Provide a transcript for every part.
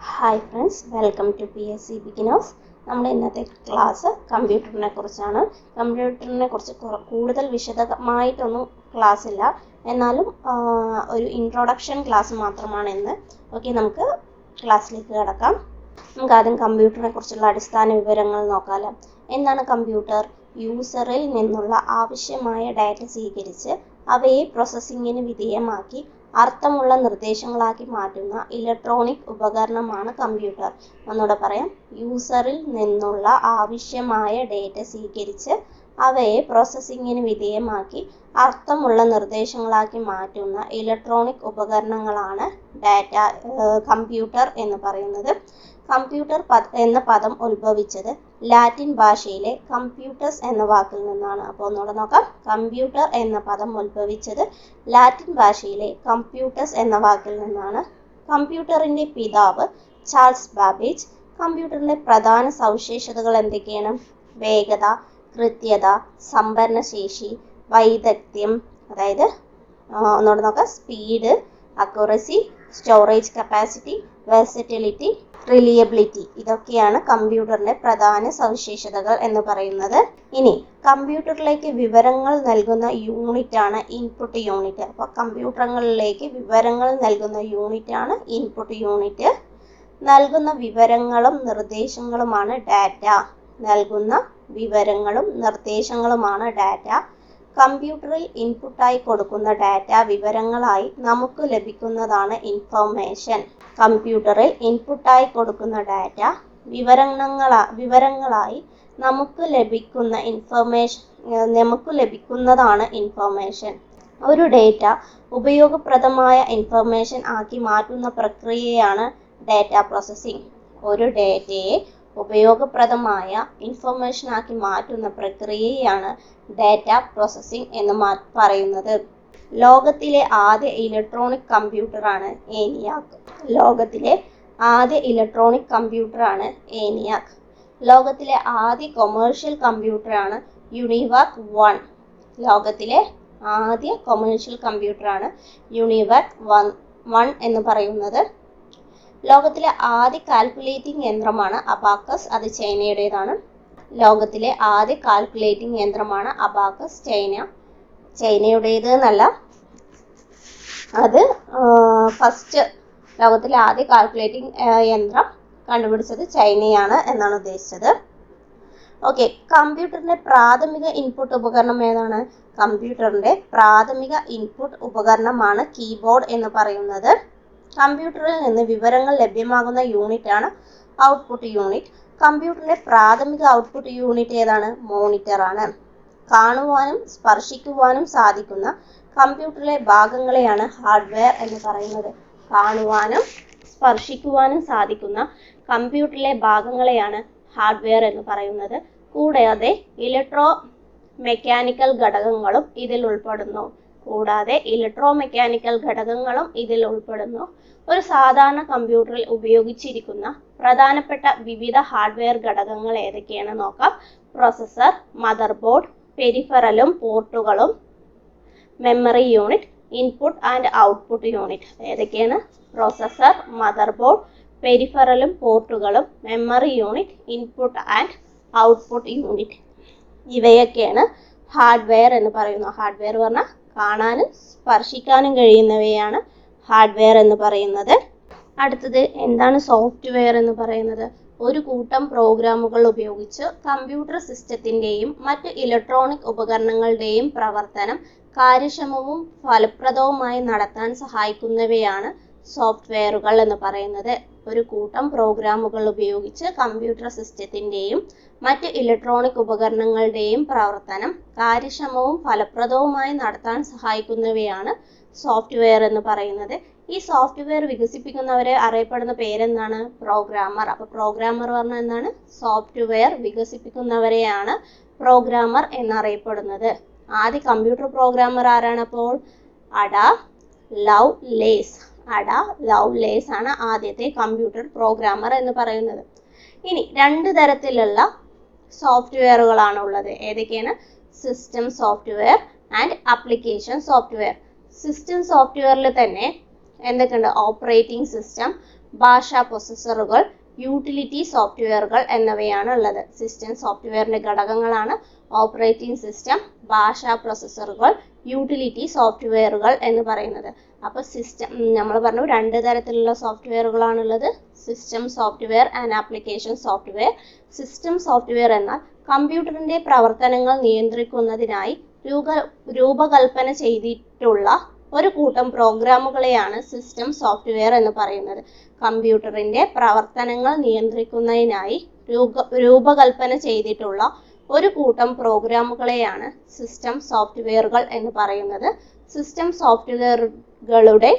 Hi friends welcome to P S C beginners നമ്മുടെ ഇന്നത്തെ class കമ്പ്യൂട്ടറിനെ കുറിച്ചാണ്. കമ്പ്യൂട്ടറിനെ കുറിച്ച് കുറ- കൂടുതൽ വിശദമായിട്ടൊന്നും ക്ലാസ് ഇല്ല. എന്നാലും ഒരു ഇൻട്രൊഡക്ഷൻ ക്ലാസ് മാത്രമാണ് ഇന്ന്. ഓക്കെ നമുക്ക് ക്ലാസ്സിലേക്ക് കിടക്കാം. നമുക്ക് ആദ്യം കമ്പ്യൂട്ടറിനെ കുറിച്ചുള്ള അടിസ്ഥാന വിവരങ്ങൾ നോക്കാമല്ലോ എന്താണ് കമ്പ്യൂട്ടർ യൂസറിൽ നിന്നുള്ള ആവശ്യമായ ഡാറ്റ സ്വീകരിച്ച് അവയെ പ്രോസസ്സിങ്ങിന് വിധേയമാക്കി അർത്ഥമുള്ള നിർദ്ദേശങ്ങളാക്കി മാറ്റുന്ന ഇലക്ട്രോണിക് ഉപകരണമാണ് കമ്പ്യൂട്ടർ ഒന്നുകൂടെ പറയാം. യൂസറിൽ നിന്നുള്ള ആവശ്യമായ ഡേറ്റ സ്വീകരിച്ച് അവയെ പ്രോസസ്സിങ്ങിന് വിധേയമാക്കി അർത്ഥമുള്ള നിർദ്ദേശങ്ങളാക്കി മാറ്റുന്ന ഇലക്ട്രോണിക് ഉപകരണങ്ങളാണ് ഡാറ്റ കമ്പ്യൂട്ടർ എന്ന് പറയുന്നത്. കമ്പ്യൂട്ടർ എന്ന പദം ഉത്ഭവിച്ചത് ലാറ്റിൻ ഭാഷയിലെ കമ്പ്യൂട്ടേഴ്സ് എന്ന വാക്കിൽ നിന്നാണ്. അപ്പോൾ ഒന്നുകൂടെ നോക്കാം. കമ്പ്യൂട്ടർ എന്ന പദം ഉത്ഭവിച്ചത് ലാറ്റിൻ ഭാഷയിലെ കമ്പ്യൂട്ടേഴ്സ് എന്ന വാക്കിൽ നിന്നാണ്. കമ്പ്യൂട്ടറിന്റെ പിതാവ് ചാൾസ് ബാബേജ്. കമ്പ്യൂട്ടറിന്റെ പ്രധാന സവിശേഷതകൾ എന്തൊക്കെയാണ്? വേഗത കൃത്യത സംഭരണശേഷി വൈദഗ്ധ്യം അതായത് ഒന്നുകൂടെ നോക്കാം. Speed accuracy storage capacity versatility reliability ഇതൊക്കെയാണ് കമ്പ്യൂട്ടറിന്റെ പ്രധാന സവിശേഷതകൾ എന്ന് പറയുന്നത്. ഇനി കമ്പ്യൂട്ടറിലേക്ക് വിവരങ്ങൾ നൽകുന്ന യൂണിറ്റ് ആണ് ഇൻപുട്ട് യൂണിറ്റ്. അപ്പോൾ കമ്പ്യൂട്ടറുകളിലേക്ക് വിവരങ്ങൾ നൽകുന്ന യൂണിറ്റ് ആണ് ഇൻപുട്ട് യൂണിറ്റ്. നൽകുന്ന വിവരങ്ങളും നിർദ്ദേശങ്ങളുമാണ് ഡാറ്റ. നൽകുന്ന വിവരങ്ങളും നിർദ്ദേശങ്ങളുമാണ് ഡാറ്റ. കമ്പ്യൂട്ടറിൽ ഇൻപുട്ടായി കൊടുക്കുന്ന ഡാറ്റ വിവരങ്ങളായി നമുക്ക് ലഭിക്കുന്നതാണ് ഇൻഫർമേഷൻ. കമ്പ്യൂട്ടറിൽ ഇൻപുട്ടായി കൊടുക്കുന്ന ഡാറ്റ വിവരങ്ങളാ വിവരങ്ങളായി നമുക്ക് ലഭിക്കുന്ന ഇൻഫർമേഷൻ നമുക്ക് ലഭിക്കുന്നതാണ് ഇൻഫർമേഷൻ ഒരു ഡേറ്റ ഉപയോഗപ്രദമായ ഇൻഫർമേഷൻ ആക്കി മാറ്റുന്ന പ്രക്രിയയാണ് ഡാറ്റ പ്രോസസ്സിംഗ് ഒരു ഡേറ്റയെ ഉപയോഗപ്രദമായ ഇൻഫർമേഷൻ ആക്കി മാറ്റുന്ന പ്രക്രിയയാണ് ഡാറ്റ പ്രോസസ്സിംഗ് എന്ന് പറയുന്നത്. ലോകത്തിലെ ആദ്യ ഇലക്ട്രോണിക് കമ്പ്യൂട്ടറാണ് ഏനിയാക്ക് ലോകത്തിലെ ആദ്യ ഇലക്ട്രോണിക് കമ്പ്യൂട്ടറാണ് ഏനിയാക്ക് ലോകത്തിലെ ആദ്യ കൊമേഴ്ഷ്യൽ കമ്പ്യൂട്ടറാണ് യുണിവാക് വൺ ലോകത്തിലെ ആദ്യ കൊമേഴ്ഷ്യൽ കമ്പ്യൂട്ടറാണ് യുണിവാക് വൺ വൺ എന്ന് പറയുന്നത്. ലോകത്തിലെ ആദ്യ കാൽക്കുലേറ്റിംഗ് യന്ത്രമാണ് അബാക്കസ് അത് ചൈനയുടേതാണ്. ലോകത്തിലെ ആദ്യ കാൽക്കുലേറ്റിംഗ് യന്ത്രമാണ് അബാക്കസ് ചൈന. ചൈനയുടേത് എന്നല്ല. അത് ഫസ്റ്റ് ലോകത്തിലെ ആദ്യ കാൽക്കുലേറ്റിംഗ് യന്ത്രം കണ്ടുപിടിച്ചത് ചൈനയാണ് എന്നാണ് ഉദ്ദേശിച്ചത്. ഓക്കെ കമ്പ്യൂട്ടറിന്റെ പ്രാഥമിക ഇൻപുട്ട് ഉപകരണം ഏതാണ്? കമ്പ്യൂട്ടറിന്റെ പ്രാഥമിക ഇൻപുട്ട് ഉപകരണമാണ് കീബോർഡ് എന്ന് പറയുന്നത്. കമ്പ്യൂട്ടറിൽ നിന്ന് വിവരങ്ങൾ ലഭ്യമാകുന്ന യൂണിറ്റ് ആണ് ഔട്ട്പുട്ട് യൂണിറ്റ് കമ്പ്യൂട്ടറിന്റെ പ്രാഥമിക ഔട്ട്പുട്ട് യൂണിറ്റ് ഏതാണ്? മോണിറ്റർ ആണ്. കാണുവാനും സ്പർശിക്കുവാനും സാധിക്കുന്ന കമ്പ്യൂട്ടറിലെ ഭാഗങ്ങളെയാണ് ഹാർഡ്വെയർ എന്ന് പറയുന്നത്. കാണുവാനും സ്പർശിക്കുവാനും സാധിക്കുന്ന കമ്പ്യൂട്ടറിലെ ഭാഗങ്ങളെയാണ് ഹാർഡ്വെയർ എന്ന് പറയുന്നത്. കൂടാതെ ഇലക്ട്രോ മെക്കാനിക്കൽ ഘടകങ്ങളും ഇതിൽ ഉൾപ്പെടുന്നു. കൂടാതെ ഇലക്ട്രോ മെക്കാനിക്കൽ ഘടകങ്ങളും ഇതിൽ ഉൾപ്പെടുന്നു. ഒരു സാധാരണ കമ്പ്യൂട്ടറിൽ ഉപയോഗിച്ചിരിക്കുന്ന പ്രധാനപ്പെട്ട വിവിധ ഹാർഡ്വെയർ ഘടകങ്ങൾ ഏതൊക്കെയാണെന്ന് നോക്കാം. പ്രോസസർ മദർ ബോർഡ് പെരിഫറലും പോർട്ടുകളും memory unit input and output unit ഏതൊക്കെയാണ്? പ്രോസസർ മദർ ബോർഡ് പെരിഫറലും പോർട്ടുകളും memory unit input and output unit ഇവയൊക്കെയാണ് ഹാർഡ്വെയർ എന്ന് പറയുന്നത്. ഹാർഡ്വെയർ പറഞ്ഞാൽ കാണാനും സ്പർശിക്കാനും കഴിയുന്നവയാണ് ഹാർഡ്വെയർ എന്ന് പറയുന്നത്. അടുത്തത് എന്താണ് സോഫ്റ്റ്വെയർ എന്ന് പറയുന്നത്? ഒരു കൂട്ടം പ്രോഗ്രാമുകൾ ഉപയോഗിച്ച് കമ്പ്യൂട്ടർ സിസ്റ്റത്തിന്റെയും മറ്റ് ഇലക്ട്രോണിക് ഉപകരണങ്ങളുടെയും പ്രവർത്തനം കാര്യക്ഷമവും ഫലപ്രദവുമായി നടത്താൻ സഹായിക്കുന്നവയാണ് സോഫ്റ്റ്വെയറുകൾ എന്ന് പറയുന്നത്. ഒരു കൂട്ടം പ്രോഗ്രാമുകൾ ഉപയോഗിച്ച് കമ്പ്യൂട്ടർ സിസ്റ്റത്തിന്റെയും മറ്റ് ഇലക്ട്രോണിക് ഉപകരണങ്ങളുടെയും പ്രവർത്തനം കാര്യക്ഷമവും ഫലപ്രദവുമായി നടത്താൻ സഹായിക്കുന്നവയാണ് സോഫ്റ്റ്വെയർ എന്ന് പറയുന്നത്. ഈ സോഫ്റ്റ്വെയർ വികസിപ്പിക്കുന്നവരെ അറിയപ്പെടുന്ന പേരെന്താണ്? പ്രോഗ്രാമർ അപ്പോൾ പ്രോഗ്രാമർ പറഞ്ഞാൽ എന്താണ്? സോഫ്റ്റ്വെയർ വികസിപ്പിക്കുന്നവരെയാണ് പ്രോഗ്രാമർ എന്നറിയപ്പെടുന്നത്. ആദ്യ കമ്പ്യൂട്ടർ പ്രോഗ്രാമർ ആരാണ് അപ്പോൾ? Ada Lovelace Ada Lovelace ആണ് ആദ്യത്തെ കമ്പ്യൂട്ടർ പ്രോഗ്രാമർ എന്ന് പറയുന്നത്. ഇനി രണ്ട് തരത്തിലുള്ള സോഫ്റ്റ്വെയറുകളാണ് ഉള്ളത് ഏതൊക്കെയാണ്? System software and application software system സോഫ്റ്റ്വെയറിൽ തന്നെ എന്തൊക്കെയുണ്ട്? ഓപ്പറേറ്റിംഗ് സിസ്റ്റം ഭാഷാ പ്രൊസസ്സറുകൾ യൂട്ടിലിറ്റി സോഫ്റ്റ്വെയറുകൾ എന്നിവയാണ് ഉള്ളത്. സിസ്റ്റം സോഫ്റ്റ്വെയറിന്റെ ഘടകങ്ങളാണ് ഓപ്പറേറ്റിംഗ് സിസ്റ്റം ഭാഷാ പ്രൊസസ്സറുകൾ യൂട്ടിലിറ്റി സോഫ്റ്റ്വെയറുകൾ എന്ന് പറയുന്നത്. അപ്പോൾ സിസ്റ്റം നമ്മൾ പറഞ്ഞു രണ്ട് തരത്തിലുള്ള സോഫ്റ്റ്വെയറുകളാണുള്ളത് system software and application software. System software എന്നാൽ കമ്പ്യൂട്ടറിന്റെ പ്രവർത്തനങ്ങൾ നിയന്ത്രിക്കുന്നതിനായി രൂപ രൂപകൽപ്പന ചെയ്തിട്ടുള്ള ഒരു കൂട്ടം പ്രോഗ്രാമുകളെയാണ് സിസ്റ്റം സോഫ്റ്റ്വെയർ എന്ന് പറയുന്നത്. കമ്പ്യൂട്ടറിന്റെ പ്രവർത്തനങ്ങൾ നിയന്ത്രിക്കുന്നതിനായി രൂപ രൂപകൽപ്പന ചെയ്തിട്ടുള്ള ഒരു കൂട്ടം പ്രോഗ്രാമുകളെയാണ് സിസ്റ്റം സോഫ്റ്റ്വെയറുകൾ എന്ന് പറയുന്നത്. സിസ്റ്റം സോഫ്റ്റ്വെയറുകളുടെ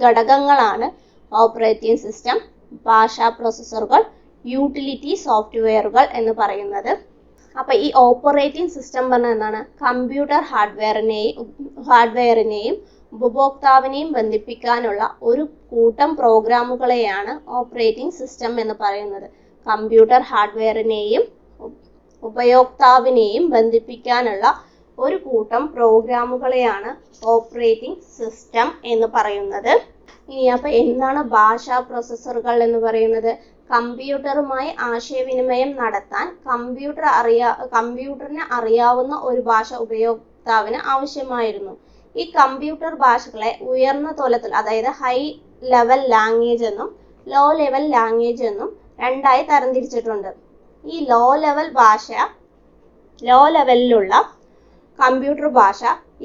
ഘടകങ്ങളാണ് ഓപ്പറേറ്റിംഗ് സിസ്റ്റം ഭാഷാ പ്രോസസ്സറുകൾ യൂട്ടിലിറ്റി സോഫ്റ്റ്വെയറുകൾ എന്ന് പറയുന്നത്. അപ്പൊ ഈ ഓപ്പറേറ്റിംഗ് സിസ്റ്റം പറഞ്ഞ എന്താണ്? കമ്പ്യൂട്ടർ ഹാർഡ്വെയറിനെയും ഹാർഡ്വെയറിനെയും ഉപഭോക്താവിനെയും ബന്ധിപ്പിക്കാനുള്ള ഒരു കൂട്ടം പ്രോഗ്രാമുകളെയാണ് ഓപ്പറേറ്റിംഗ് സിസ്റ്റം എന്ന് പറയുന്നത്. കമ്പ്യൂട്ടർ ഹാർഡ്വെയറിനെയും ഉപയോക്താവിനെയും ബന്ധിപ്പിക്കാനുള്ള ഒരു കൂട്ടം പ്രോഗ്രാമുകളെയാണ് ഓപ്പറേറ്റിംഗ് സിസ്റ്റം എന്ന് പറയുന്നത്. ഇനി അപ്പൊ എന്താണ് ഭാഷാ പ്രോസസ്സറുകൾ എന്ന് പറയുന്നത്? കമ്പ്യൂട്ടറുമായി ആശയവിനിമയം നടത്താൻ കമ്പ്യൂട്ടർ അറിയാ കമ്പ്യൂട്ടറിന് അറിയാവുന്ന ഒരു ഭാഷ ഉപയോക്താവിന് ആവശ്യമായിരുന്നു. ഈ കമ്പ്യൂട്ടർ ഭാഷകളെ ഉയർന്ന തലത്തിൽ അതായത് ഹൈ ലെവൽ ലാംഗ്വേജ് എന്നും ലോ ലെവൽ ലാംഗ്വേജ് എന്നും രണ്ടായി തരംതിരിച്ചിട്ടുണ്ട്. ഈ ലോ ലെവൽ ഭാഷ ലോ ലെവലിലുള്ള കമ്പ്യൂട്ടർ ഭാഷ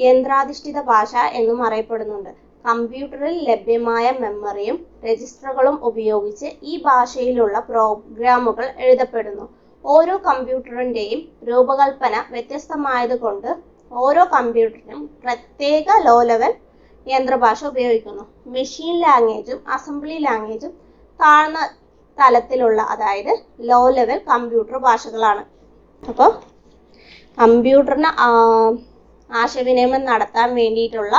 യന്ത്രാധിഷ്ഠിത ഭാഷ എന്നും അറിയപ്പെടുന്നുണ്ട്. കമ്പ്യൂട്ടറിൽ ലഭ്യമായ മെമ്മറിയും രജിസ്റ്ററുകളും ഉപയോഗിച്ച് ഈ ഭാഷയിലുള്ള പ്രോഗ്രാമുകൾ എഴുതപ്പെടുന്നു. ഓരോ കമ്പ്യൂട്ടറിന്റെയും രൂപകൽപ്പന വ്യത്യസ്തമായതുകൊണ്ട് ഓരോ കമ്പ്യൂട്ടറിനും പ്രത്യേക ലോ ലെവൽ യന്ത്രഭാഷ ഉപയോഗിക്കുന്നു. മെഷീൻ ലാംഗ്വേജും അസംബ്ലി ലാംഗ്വേജും താഴ്ന്ന തലത്തിലുള്ള അതായത് ലോ ലെവൽ കമ്പ്യൂട്ടർ ഭാഷകളാണ് അപ്പോൾ കമ്പ്യൂട്ടറിന് ആശയവിനിമയം നടത്താൻ വേണ്ടിയിട്ടുള്ള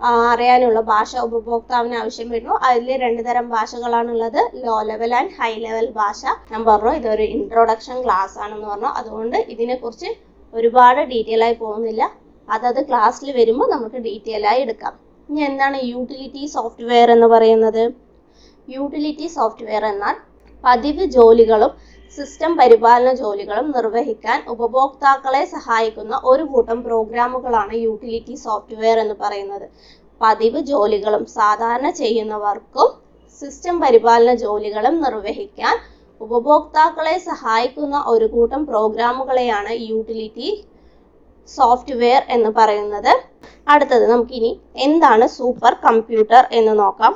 അറിയാനുള്ള ഭാഷ ഉപഭോക്താവിന് ആവശ്യം വരുന്നു. അതിൽ രണ്ട് തരം ഭാഷകളാണുള്ളത്. Low level and high level ഭാഷ. ഞാൻ പറഞ്ഞു ഇതൊരു ഇൻട്രൊഡക്ഷൻ ക്ലാസ് ആണെന്ന് പറഞ്ഞു. അതുകൊണ്ട് ഇതിനെക്കുറിച്ച് ഒരുപാട് ഡീറ്റെയിൽ ആയി പോകുന്നില്ല. അതത് ക്ലാസ്സിൽ വരുമ്പോൾ നമുക്ക് ഡീറ്റെയിൽ ആയി എടുക്കാം. ഇനി എന്താണ് യൂട്ടിലിറ്റി സോഫ്റ്റ്വെയർ എന്ന് പറയുന്നത്? യൂട്ടിലിറ്റി സോഫ്റ്റ്വെയർ എന്നാൽ പതിവ് ജോലികളും സിസ്റ്റം പരിപാലന ജോലികളും നിർവഹിക്കാൻ ഉപഭോക്താക്കളെ സഹായിക്കുന്ന ഒരു കൂട്ടം പ്രോഗ്രാമുകളാണ് യൂട്ടിലിറ്റി സോഫ്റ്റ്വെയർ എന്ന് പറയുന്നത്. പതിവ് ജോലികളും സാധാരണ ചെയ്യുന്നവർക്കും സിസ്റ്റം പരിപാലന ജോലികളും നിർവഹിക്കാൻ ഉപഭോക്താക്കളെ സഹായിക്കുന്ന ഒരു കൂട്ടം പ്രോഗ്രാമുകളെയാണ് യൂട്ടിലിറ്റി സോഫ്റ്റ്വെയർ എന്ന് പറയുന്നത്. അടുത്തത് നമുക്കിനി എന്താണ് സൂപ്പർ കമ്പ്യൂട്ടർ എന്ന് നോക്കാം.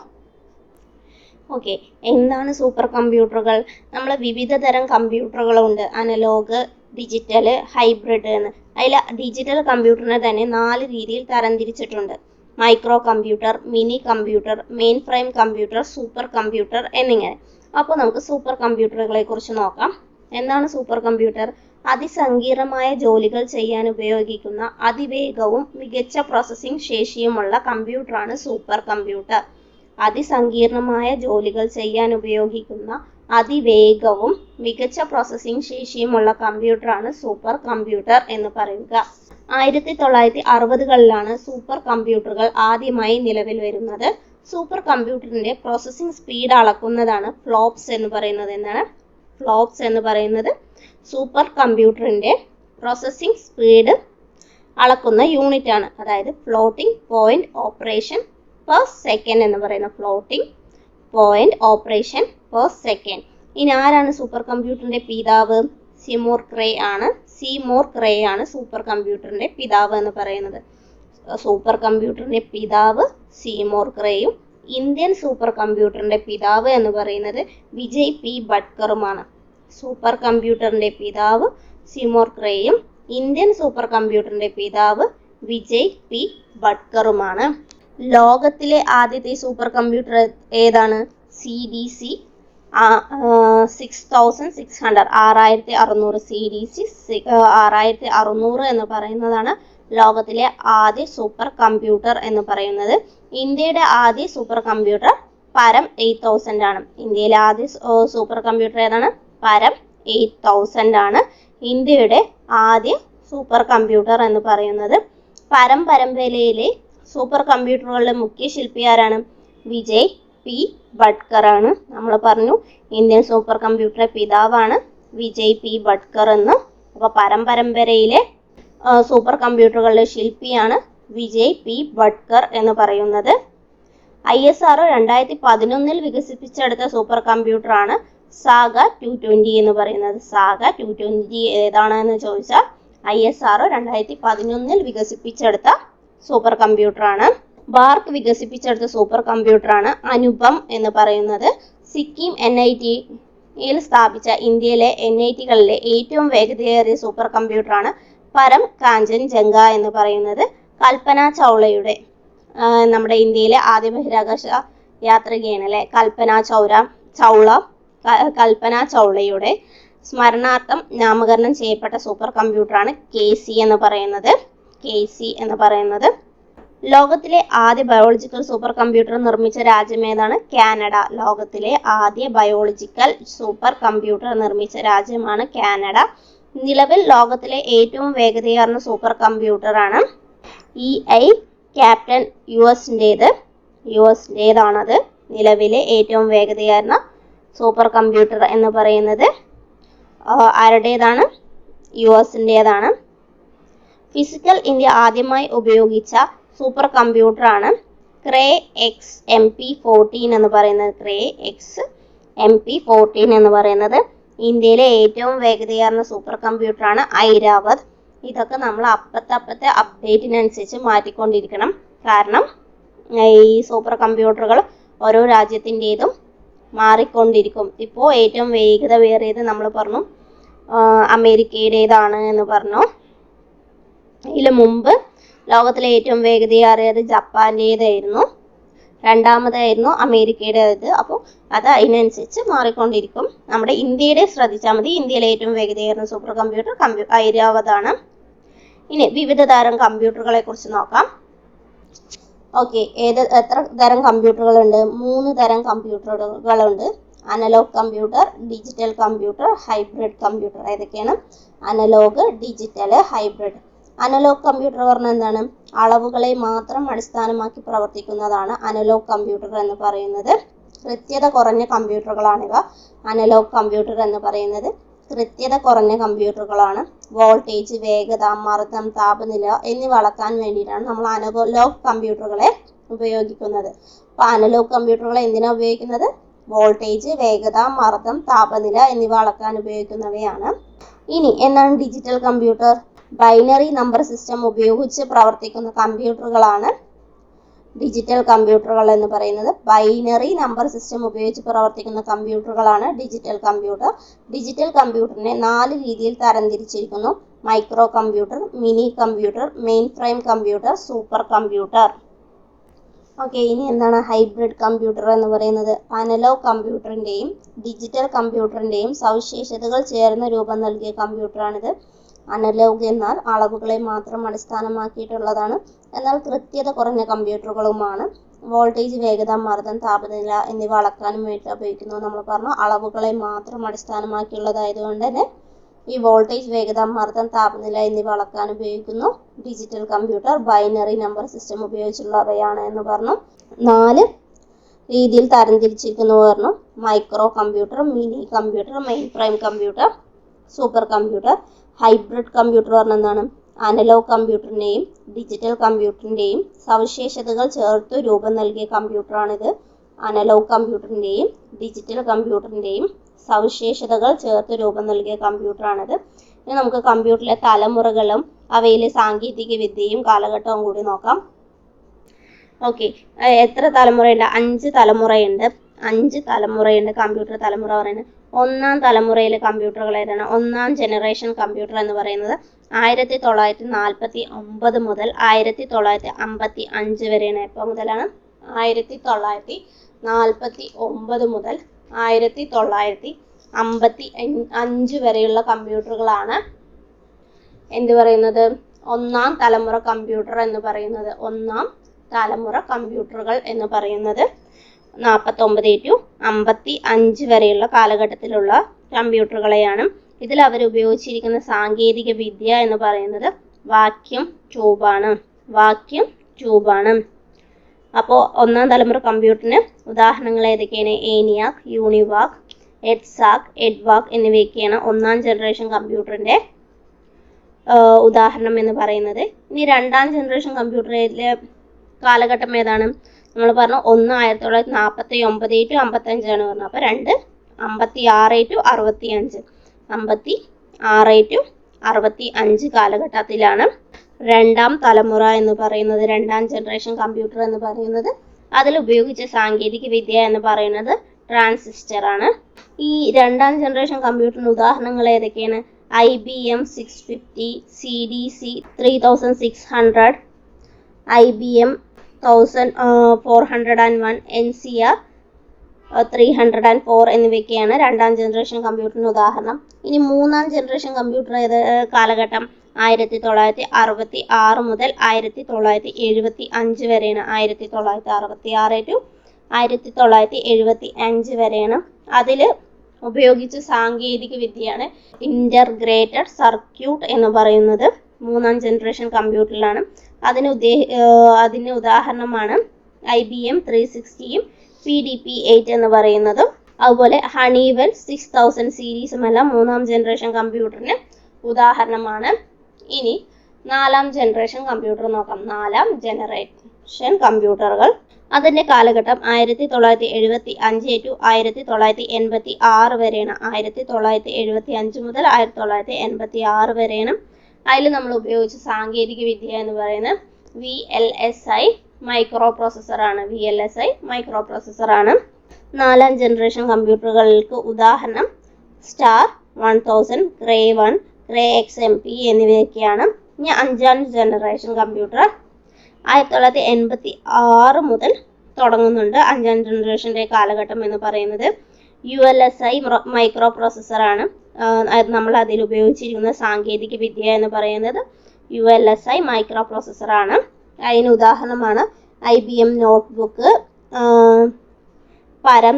ഓക്കെ എന്താണ് സൂപ്പർ കമ്പ്യൂട്ടറുകൾ നമ്മൾ വിവിധ തരം കമ്പ്യൂട്ടറുകളുണ്ട് അനലോഗ് ഡിജിറ്റൽ ഹൈബ്രിഡ് എന്ന്. അതിൽ ഡിജിറ്റൽ കമ്പ്യൂട്ടറിനെ തന്നെ നാല് രീതിയിൽ തരംതിരിച്ചിട്ടുണ്ട്. Microcomputer minicomputer mainframe computer supercomputer എന്നിങ്ങനെ. അപ്പോൾ നമുക്ക് സൂപ്പർ കമ്പ്യൂട്ടറുകളെ കുറിച്ച് നോക്കാം. എന്താണ് സൂപ്പർ കമ്പ്യൂട്ടർ അതിസങ്കീർണമായ ജോലികൾ ചെയ്യാൻ ഉപയോഗിക്കുന്ന അതിവേഗവും മികച്ച പ്രോസസ്സിംഗ് ശേഷിയുമുള്ള കമ്പ്യൂട്ടറാണ് സൂപ്പർ കമ്പ്യൂട്ടർ അതിസങ്കീർണമായ ജോലികൾ ചെയ്യാൻ ഉപയോഗിക്കുന്ന അതിവേഗവും മികച്ച പ്രോസസ്സിംഗ് ശേഷിയുമുള്ള കമ്പ്യൂട്ടറാണ് സൂപ്പർ കമ്പ്യൂട്ടർ എന്ന് പറയുക. ആയിരത്തി തൊള്ളായിരത്തി അറുപതുകളിലാണ് സൂപ്പർ കമ്പ്യൂട്ടറുകൾ ആദ്യമായി നിലവിൽ വരുന്നത്. സൂപ്പർ കമ്പ്യൂട്ടറിന്റെ പ്രോസസ്സിംഗ് സ്പീഡ് അളക്കുന്നതാണ് ഫ്ലോപ്സ് എന്ന് പറയുന്നത് എന്താണ് ഫ്ലോപ്സ് എന്ന് പറയുന്നത് സൂപ്പർ കമ്പ്യൂട്ടറിന്റെ പ്രോസസ്സിംഗ് സ്പീഡ് അളക്കുന്ന യൂണിറ്റ് ആണ്. അതായത് floating point operation per second എന്ന് പറയുന്ന floating point operation per second ഇനി ആരാണ് സൂപ്പർ കമ്പ്യൂട്ടറിന്റെ പിതാവ്? സിമോർ ക്രേ ആണ്. സിമോർ ക്രേ ആണ് സൂപ്പർ കമ്പ്യൂട്ടറിന്റെ പിതാവ് എന്ന് പറയുന്നത്. സൂപ്പർ കമ്പ്യൂട്ടറിന്റെ പിതാവ് സിമോർ ക്രേയും ഇന്ത്യൻ സൂപ്പർ കമ്പ്യൂട്ടറിന്റെ പിതാവ് എന്ന് പറയുന്നത് വിജയ് പി ഭട്കറുമാണ് സൂപ്പർ കമ്പ്യൂട്ടറിന്റെ പിതാവ് സിമോർ ക്രേയും ഇന്ത്യൻ സൂപ്പർ കമ്പ്യൂട്ടറിന്റെ പിതാവ് വിജയ് പി ഭട്കറുമാണ് ലോകത്തിലെ ആദ്യത്തെ സൂപ്പർ കമ്പ്യൂട്ടർ ഏതാണ്? C D C six thousand six hundred ആറായിരത്തി അറുന്നൂറ് സി ഡി സി ആറായിരത്തി അറുന്നൂറ് എന്ന് പറയുന്നതാണ് ലോകത്തിലെ ആദ്യ സൂപ്പർ കമ്പ്യൂട്ടർ എന്ന് പറയുന്നത്. ഇന്ത്യയുടെ ആദ്യ super computer Param eight thousand ആണ്. ഇന്ത്യയിലെ ആദ്യ സൂപ്പർ കമ്പ്യൂട്ടർ ഏതാണ്? പരം എയ്റ്റ് തൗസൻഡ് ആണ്. ഇന്ത്യയുടെ ആദ്യ സൂപ്പർ കമ്പ്യൂട്ടർ എന്ന് പറയുന്നത്. പരം പരമ്പരയിലെ സൂപ്പർ കമ്പ്യൂട്ടറുകളുടെ മുഖ്യ ശില്പി ആരാണ്? വിജയ് പി. ഭട്കർ ആണ്. നമ്മൾ പറഞ്ഞു ഇന്ത്യൻ സൂപ്പർ കമ്പ്യൂട്ടറിന്റെ പിതാവാണ് വിജയ് പി. ഭട്കർ എന്ന്. അപ്പോൾ പരമ്പരമ്പരയിലെ സൂപ്പർ കമ്പ്യൂട്ടറുകളുടെ ശില്പിയാണ് വിജയ് പി. ഭട്കർ എന്ന് പറയുന്നത്. ഐ എസ് ആർ രണ്ടായിരത്തി പതിനൊന്നിൽ വികസിപ്പിച്ചെടുത്ത സൂപ്പർ കമ്പ്യൂട്ടറാണ് സാഗ ടു ട്വന്റി എന്ന് പറയുന്നത്. സാഗ ടു ട്വന്റി ഏതാണെന്ന് ചോദിച്ചാൽ ഐ എസ് ആർ രണ്ടായിരത്തി പതിനൊന്നിൽ വികസിപ്പിച്ചെടുത്ത സൂപ്പർ കമ്പ്യൂട്ടറാണ്. ബാർക്ക് വികസിപ്പിച്ചെടുത്ത സൂപ്പർ കമ്പ്യൂട്ടറാണ് അനുപം എന്ന് പറയുന്നത്. സിക്കിം എൻ ഐ ടിയിൽ സ്ഥാപിച്ച ഇന്ത്യയിലെ എൻ ഐ ടികളിലെ ഏറ്റവും വേഗതയേറിയ സൂപ്പർ കമ്പ്യൂട്ടറാണ് പരം കാഞ്ചൻ ജംഗ എന്ന് പറയുന്നത്. കൽപ്പന ചൗളയുടെ നമ്മുടെ ഇന്ത്യയിലെ ആദ്യ ബഹിരാകാശ യാത്രികയാണ് അല്ലെ? കൽപ്പന ചൗര ചൗള കൽപ്പന ചൗളയുടെ സ്മരണാർത്ഥം നാമകരണം ചെയ്യപ്പെട്ട സൂപ്പർ കമ്പ്യൂട്ടറാണ് കെ സി എന്ന് പറയുന്നത്. കെ സി എന്ന് പറയുന്നത്. ലോകത്തിലെ ആദ്യ ബയോളജിക്കൽ സൂപ്പർ കമ്പ്യൂട്ടർ നിർമ്മിച്ച രാജ്യം ഏതാണ്? കാനഡ. ലോകത്തിലെ ആദ്യ ബയോളജിക്കൽ സൂപ്പർ കമ്പ്യൂട്ടർ നിർമ്മിച്ച രാജ്യമാണ് കാനഡ. നിലവിൽ ലോകത്തിലെ ഏറ്റവും വേഗതയാർന്ന സൂപ്പർ കമ്പ്യൂട്ടറാണ് ഇ ഐ ക്യാപ്റ്റൻ യു എസിന്റേത് യു എസിന്റേതാണത് നിലവിലെ ഏറ്റവും വേഗതയാർന്ന സൂപ്പർ കമ്പ്യൂട്ടർ എന്ന് പറയുന്നത് ആരുടേതാണ്? യു എസിന്റേതാണ് ഫിസിക്കൽ ഇന്ത്യ ആദ്യമായി ഉപയോഗിച്ച super കമ്പ്യൂട്ടറാണ് Cray X M P fourteen എന്ന് പറയുന്നത് Cray X M P fourteen എന്ന് പറയുന്നത് ഇന്ത്യയിലെ ഏറ്റവും വേഗതയാർന്ന സൂപ്പർ കമ്പ്യൂട്ടറാണ് ഐരാവത്. ഇതൊക്കെ നമ്മൾ അപ്പത്തെ അപ്പത്തെ അപ്ഡേറ്റിനനുസരിച്ച് മാറ്റിക്കൊണ്ടിരിക്കണം. കാരണം ഈ സൂപ്പർ കമ്പ്യൂട്ടറുകൾ ഓരോ രാജ്യത്തിന്റെതും മാറിക്കൊണ്ടിരിക്കും. ഇപ്പോൾ ഏറ്റവും വേഗതയേറിയത് നമ്മൾ പറഞ്ഞു അമേരിക്കയുടേതാണ് എന്ന് പറഞ്ഞു. ഇതിന് മുമ്പ് ലോകത്തിലെ ഏറ്റവും വേഗതയേറിയത് ജപ്പാന്റേതായിരുന്നു. രണ്ടാമതായിരുന്നു അമേരിക്കയുടേത്. അപ്പോൾ അത് അതിനനുസരിച്ച് മാറിക്കൊണ്ടിരിക്കും. നമ്മുടെ ഇന്ത്യയുടെ ശ്രദ്ധിച്ചാൽ മതി. ഇന്ത്യയിലെ ഏറ്റവും വേഗതയേറുന്ന സൂപ്പർ കമ്പ്യൂട്ടർ കമ്പ്യൂ ഐരാവതാണ് ഇനി വിവിധ തരം കമ്പ്യൂട്ടറുകളെ കുറിച്ച് നോക്കാം. ഓക്കെ ഏത് എത്ര തരം കമ്പ്യൂട്ടറുകളുണ്ട്? മൂന്ന് തരം കമ്പ്യൂട്ടറുകളുണ്ട്. Analogue computer digital computer hybrid computer. ഏതൊക്കെയാണ്? Analogue digital hybrid. Analogue computer പറഞ്ഞാൽ എന്താണ്? അളവുകളെ മാത്രം അടിസ്ഥാനമാക്കി പ്രവർത്തിക്കുന്നതാണ് അനലോഗ് കമ്പ്യൂട്ടർ എന്ന് പറയുന്നത്. കൃത്യത കുറഞ്ഞ കമ്പ്യൂട്ടറുകളാണിവ അനലോഗ് കമ്പ്യൂട്ടർ എന്ന് പറയുന്നത് കൃത്യത കുറഞ്ഞ കമ്പ്യൂട്ടറുകളാണ് വോൾട്ടേജ് വേഗത മർദ്ദം താപനില എന്നിവ അളക്കാൻ വേണ്ടിയിട്ടാണ് നമ്മൾ അനലോഗ് കമ്പ്യൂട്ടറുകളെ ഉപയോഗിക്കുന്നത്. അപ്പോൾ അനലോഗ് കമ്പ്യൂട്ടറുകളെ എന്തിനാണ് ഉപയോഗിക്കുന്നത്? വോൾട്ടേജ് വേഗത മർദ്ദം താപനില എന്നിവ അളക്കാൻ ഉപയോഗിക്കുന്നവയാണ്. ഇനി എന്താണ് digital computer binary number system ഉപയോഗിച്ച് പ്രവർത്തിക്കുന്ന കമ്പ്യൂട്ടറുകളാണ് ഡിജിറ്റൽ കമ്പ്യൂട്ടറുകൾ എന്ന് പറയുന്നത്. ബൈനറി നമ്പർ സിസ്റ്റം ഉപയോഗിച്ച് പ്രവർത്തിക്കുന്ന കമ്പ്യൂട്ടറുകളാണ് ഡിജിറ്റൽ കമ്പ്യൂട്ടർ. ഡിജിറ്റൽ കമ്പ്യൂട്ടറിനെ നാല് രീതിയിൽ തരംതിരിച്ചിരിക്കുന്നു. Micro computer mini computer mainframe computer super computer. Okay ഇനി എന്താണ് ഹൈബ്രിഡ് കമ്പ്യൂട്ടർ എന്ന് പറയുന്നത്? അനലോഗ് കമ്പ്യൂട്ടറിന്റെയും ഡിജിറ്റൽ കമ്പ്യൂട്ടറിന്റെയും സവിശേഷതകൾ ചേർന്ന രൂപം നൽകിയ കമ്പ്യൂട്ടറാണിത്. അനലോഗ് എന്നാൽ അളവുകളെ മാത്രം അടിസ്ഥാനമാക്കിയിട്ടുള്ളതാണ്. എന്നാൽ കൃത്യത കുറഞ്ഞ കമ്പ്യൂട്ടറുകളുമാണ്. വോൾട്ടേജ് വേഗത മർദ്ദം താപനില എന്നിവ അളക്കാനും വേണ്ടി ഉപയോഗിക്കുന്നു നമ്മൾ പറഞ്ഞു. അളവുകളെ മാത്രം അടിസ്ഥാനമാക്കിയുള്ളതായതുകൊണ്ട് തന്നെ ഈ വോൾട്ടേജ് വേഗത മർദ്ദം താപനില എന്നിവ അളക്കാൻ ഉപയോഗിക്കുന്നു. Digital computer binary number system ഉപയോഗിച്ചുള്ളവയാണ് എന്ന് പറഞ്ഞു. നാല് രീതിയിൽ തരംതിരിച്ചിരിക്കുന്നു പറഞ്ഞു. Micro computer mini computer mainframe computer. Super computer hybrid computer പറഞ്ഞ അനലോഗ് കമ്പ്യൂട്ടറിന്റെയും ഡിജിറ്റൽ കമ്പ്യൂട്ടറിന്റെയും സവിശേഷതകൾ ചേർത്ത് രൂപം നൽകിയ കമ്പ്യൂട്ടറാണിത്. അനലോഗ് കമ്പ്യൂട്ടറിന്റെയും ഡിജിറ്റൽ കമ്പ്യൂട്ടറിന്റെയും സവിശേഷതകൾ ചേർത്ത് രൂപം നൽകിയ കമ്പ്യൂട്ടറാണിത്. ഇനി നമുക്ക് കമ്പ്യൂട്ടറിലെ തലമുറകളും അവയിലെ സാങ്കേതിക വിദ്യയും കാലഘട്ടവും കൂടി നോക്കാം. ഓക്കെ എത്ര തലമുറയുണ്ട്? അഞ്ച് തലമുറയുണ്ട്. അഞ്ച് തലമുറയുണ്ട് കമ്പ്യൂട്ടർ തലമുറ പറയുന്നത്. ഒന്നാം തലമുറയിലെ കമ്പ്യൂട്ടറുകൾ ഏതാണ്? ഒന്നാം ജനറേഷൻ കമ്പ്യൂട്ടർ എന്ന് പറയുന്നത് ആയിരത്തി തൊള്ളായിരത്തി നാൽപ്പത്തി ഒമ്പത് മുതൽ ആയിരത്തി തൊള്ളായിരത്തി അമ്പത്തി അഞ്ച് വരെയാണ് എപ്പോൾ മുതലാണ്? ആയിരത്തി തൊള്ളായിരത്തി നാൽപ്പത്തി ഒമ്പത് മുതൽ ആയിരത്തി തൊള്ളായിരത്തി അമ്പത്തി അഞ്ച് വരെയുള്ള കമ്പ്യൂട്ടറുകളാണ് എന്ത് പറയുന്നത്? ഒന്നാം തലമുറ കമ്പ്യൂട്ടർ എന്ന് പറയുന്നത്. ഒന്നാം തലമുറ കമ്പ്യൂട്ടറുകൾ എന്ന് പറയുന്നത്. നാൽപ്പത്തൊമ്പത് ടു അമ്പത്തി അഞ്ച് വരെയുള്ള കാലഘട്ടത്തിലുള്ള കമ്പ്യൂട്ടറുകളെയാണ് ഇതിൽ അവർ ഉപയോഗിച്ചിരിക്കുന്ന സാങ്കേതിക വിദ്യ എന്ന് പറയുന്നത് വാക്യം ട്യൂബാണ്. വാക്യം ട്യൂബാണ്. അപ്പോൾ ഒന്നാം തലമുറ കമ്പ്യൂട്ടറിന് ഉദാഹരണങ്ങൾ ഏതൊക്കെയാണ്? ഏനിയാക് യൂണിവാക് എഡ്സാക് എഡ്വാക് എന്നിവയൊക്കെയാണ് ഒന്നാം ജനറേഷൻ കമ്പ്യൂട്ടറിന്റെ ഉദാഹരണം എന്ന് പറയുന്നത്. ഇനി രണ്ടാം ജനറേഷൻ കമ്പ്യൂട്ടറിലെ കാലഘട്ടം ഏതാണ്? നമ്മൾ പറഞ്ഞു ഒന്ന് ആയിരത്തി തൊള്ളായിരത്തി നാൽപ്പത്തി ഒമ്പത് ടു അമ്പത്തഞ്ചാണ് പറഞ്ഞത്. അപ്പോൾ രണ്ട് അമ്പത്തി ആറ് ടു അറുപത്തി അഞ്ച് അമ്പത്തി ആറ് ടു അറുപത്തി അഞ്ച് കാലഘട്ടത്തിലാണ് രണ്ടാം തലമുറ എന്ന് പറയുന്നത് രണ്ടാം ജനറേഷൻ കമ്പ്യൂട്ടർ എന്ന് പറയുന്നത്. അതിൽ ഉപയോഗിച്ച സാങ്കേതിക വിദ്യ എന്ന് പറയുന്നത് ട്രാൻസിസ്റ്റർ ആണ്. ഈ രണ്ടാം ജനറേഷൻ കമ്പ്യൂട്ടറിന് ഉദാഹരണങ്ങൾ ഏതൊക്കെയാണ്? I B M six fifty C D C three thousand six hundred I B M thousand four hundred and one N C R three hundred and four എന്നിവയൊക്കെയാണ് രണ്ടാം ജനറേഷൻ കമ്പ്യൂട്ടറിന് ഉദാഹരണം. ഇനി മൂന്നാം ജനറേഷൻ കമ്പ്യൂട്ടർ ഏത് കാലഘട്ടം? ആയിരത്തി തൊള്ളായിരത്തി അറുപത്തി ആറ് മുതൽ ആയിരത്തി തൊള്ളായിരത്തി എഴുപത്തി അഞ്ച് വരെയാണ്. ആയിരത്തി തൊള്ളായിരത്തി അറുപത്തി ആറ് ടു ആയിരത്തി തൊള്ളായിരത്തി എഴുപത്തി അഞ്ച് വരെയാണ്. അതിൽ ഉപയോഗിച്ച സാങ്കേതിക വിദ്യയാണ് ഇന്റർഗ്രേറ്റഡ് സർക്യൂട്ട് എന്ന് പറയുന്നത്. മൂന്നാം ജനറേഷൻ കമ്പ്യൂട്ടറിലാണ് അതിന് ഉദ്ദേ അതിന് ഉദാഹരണമാണ് ഐ ബി എം ത്രീ സിക്സ്റ്റിയും പി ഡി പി എയ്റ്റ് എന്ന് പറയുന്നതും. അതുപോലെ ഹണിവെൽ സിക്സ് തൗസൻഡ് സീരീസും എല്ലാം മൂന്നാം ജനറേഷൻ കമ്പ്യൂട്ടറിന് ഉദാഹരണമാണ്. ഇനി നാലാം ജനറേഷൻ കമ്പ്യൂട്ടർ നോക്കാം. നാലാം ജനറേഷൻ കമ്പ്യൂട്ടറുകൾ അതിന്റെ കാലഘട്ടം ആയിരത്തി തൊള്ളായിരത്തി എഴുപത്തി അഞ്ച് ടു ആയിരത്തി തൊള്ളായിരത്തി എൺപത്തി ആറ് വരെയാണ്. ആയിരത്തി തൊള്ളായിരത്തി എഴുപത്തി അഞ്ച് മുതൽ ആയിരത്തി തൊള്ളായിരത്തി എൺപത്തി ആറ് വരെയാണ് അതിൽ നമ്മൾ ഉപയോഗിച്ച സാങ്കേതിക വിദ്യ എന്ന് പറയുന്നത് V L S I micro പ്രോസസ്സറാണ് V L S I micro പ്രോസസ്സറാണ് നാലാം ജനറേഷൻ കമ്പ്യൂട്ടറുകൾക്ക് ഉദാഹരണം star one thousand Cray one Cray X M P എന്നിവയൊക്കെയാണ്. ഇനി അഞ്ചാം ജനറേഷൻ കമ്പ്യൂട്ടർ ആയിരത്തി തൊള്ളായിരത്തി എൺപത്തി ആറ് മുതൽ തുടങ്ങുന്നുണ്ട് അഞ്ചാം ജനറേഷന്റെ കാലഘട്ടം എന്ന് പറയുന്നത്. U L S I micro പ്രോസസ്സറാണ് നമ്മൾ അതിൽ ഉപയോഗിച്ചിരിക്കുന്ന സാങ്കേതിക വിദ്യ എന്ന് പറയുന്നത് U L S I micro അതിന് ഉദാഹരണമാണ് I B M notebook Param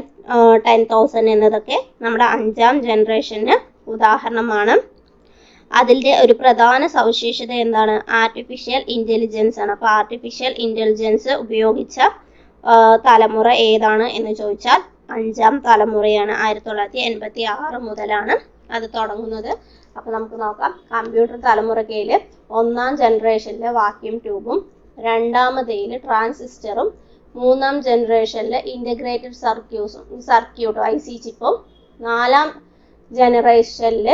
ten thousand എന്നതൊക്കെ നമ്മുടെ അഞ്ചാം ജനറേഷന് ഉദാഹരണമാണ്. അതിന്റെ ഒരു പ്രധാന സവിശേഷത എന്താണ്? ആർട്ടിഫിഷ്യൽ ഇന്റലിജൻസ് ആണ്. അപ്പോൾ ആർട്ടിഫിഷ്യൽ ഇന്റലിജൻസ് ഉപയോഗിച്ച തലമുറ ഏതാണ് എന്ന് ചോദിച്ചാൽ അഞ്ചാം തലമുറയാണ്. ആയിരത്തി തൊള്ളായിരത്തി എൺപത്തി ആറ് മുതലാണ്. അത് തുടങ്ങുന്നത്. അപ്പോൾ നമുക്ക് നോക്കാം. കമ്പ്യൂട്ടർ തലമുറക്കയിൽ ഒന്നാം ജനറേഷനിലെ വാക്യൂം ട്യൂബും രണ്ടാമതയിൽ ട്രാൻസിസ്റ്ററും മൂന്നാം ജനറേഷനിലെ ഇന്റഗ്രേറ്റഡ് സർക്യൂസും സർക്യൂട്ടും ഐ സി ചിപ്പും നാലാം ജനറേഷനിൽ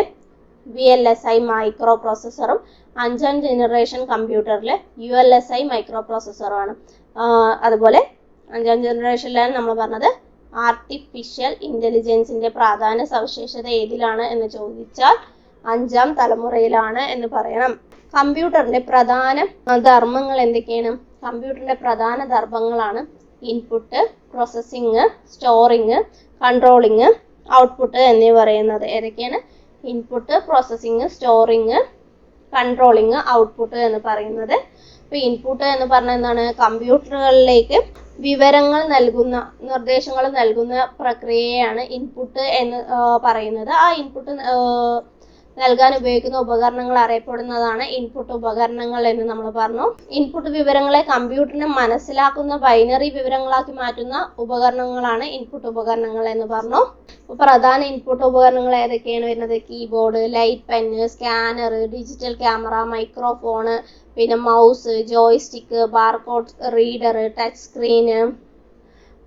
V L S I micro പ്രോസസറും അഞ്ചാം ജനറേഷൻ കമ്പ്യൂട്ടറിൽ U L S I micro പ്രോസസ്സറുമാണ് അതുപോലെ അഞ്ചാം ജനറേഷനിലാണ് നമ്മൾ പറഞ്ഞത് ആർട്ടിഫിഷ്യൽ ഇന്റലിജൻസിന്റെ പ്രാധാന്യ സവിശേഷത ഏതിലാണ് എന്ന് ചോദിച്ചാൽ അഞ്ചാം തലമുറയിലാണ് എന്ന് പറയണം. കമ്പ്യൂട്ടറിന്റെ പ്രധാന ധർമ്മങ്ങൾ എന്തൊക്കെയാണ്? കമ്പ്യൂട്ടറിന്റെ പ്രധാന ധർമ്മങ്ങളാണ് input processing storing controlling output എന്നീ പറയുന്നത്. ഏതൊക്കെയാണ്? Input processing storing controlling output എന്ന് പറയുന്നത്. ഇപ്പോൾ ഇൻപുട്ട് എന്ന് പറഞ്ഞാൽ എന്താണ്? കമ്പ്യൂട്ടറുകളിലേക്ക് വിവരങ്ങൾ നൽകുന്ന നിർദ്ദേശങ്ങൾ നൽകുന്ന പ്രക്രിയയാണ് ഇൻപുട്ട് എന്ന് പറയുന്നത്. ആ ഇൻപുട്ട് നൽകാൻ ഉപയോഗിക്കുന്ന ഉപകരണങ്ങൾ അറിയപ്പെടുന്നതാണ് ഇൻപുട്ട് ഉപകരണങ്ങൾ എന്ന് നമ്മൾ പറഞ്ഞു. ഇൻപുട്ട് വിവരങ്ങളെ കമ്പ്യൂട്ടറിനെ മനസ്സിലാക്കുന്ന ബൈനറി വിവരങ്ങളാക്കി മാറ്റുന്ന ഉപകരണങ്ങളാണ് ഇൻപുട്ട് ഉപകരണങ്ങൾ എന്ന് പറഞ്ഞു. പ്രധാന ഇൻപുട്ട് ഉപകരണങ്ങൾ ഏതൊക്കെയാണ് വരുന്നത്? Keyboard light pen scanner digital camera microphone പിന്നെ mouse joystick barcode reader touch screen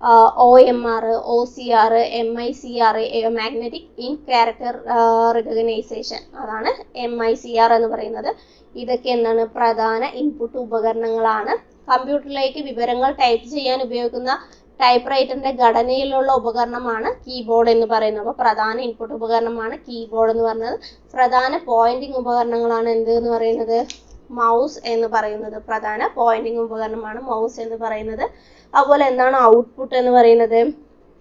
O M R O C R M I C R magnetic ink character recognition അതാണ് എം ഐ സി ആർ എന്ന് പറയുന്നത്. ഇതൊക്കെ എന്താണ്? പ്രധാന input ഉപകരണങ്ങളാണ്. കമ്പ്യൂട്ടറിലേക്ക് വിവരങ്ങൾ ടൈപ്പ് ചെയ്യാൻ ഉപയോഗിക്കുന്ന ടൈപ്പ് റൈറ്ററിന്റെ ഘടനയിലുള്ള ഉപകരണമാണ് കീബോർഡ് എന്ന് പറയുന്നത്. അപ്പോൾ പ്രധാന ഇൻപുട്ട് ഉപകരണമാണ് കീബോർഡ് എന്ന് പറയുന്നത്. പ്രധാന പോയിന്റിംഗ് ഉപകരണങ്ങളാണ് എന്ത് എന്ന് പറയുന്നത്? മൗസ് എന്ന് പറയുന്നത്. പ്രധാന പോയിന്റിംഗ് ഉപകരണമാണ് മൗസ് എന്ന് പറയുന്നത്. അതുപോലെ എന്താണ് ഔട്ട്പുട്ട് എന്ന് പറയുന്നത്?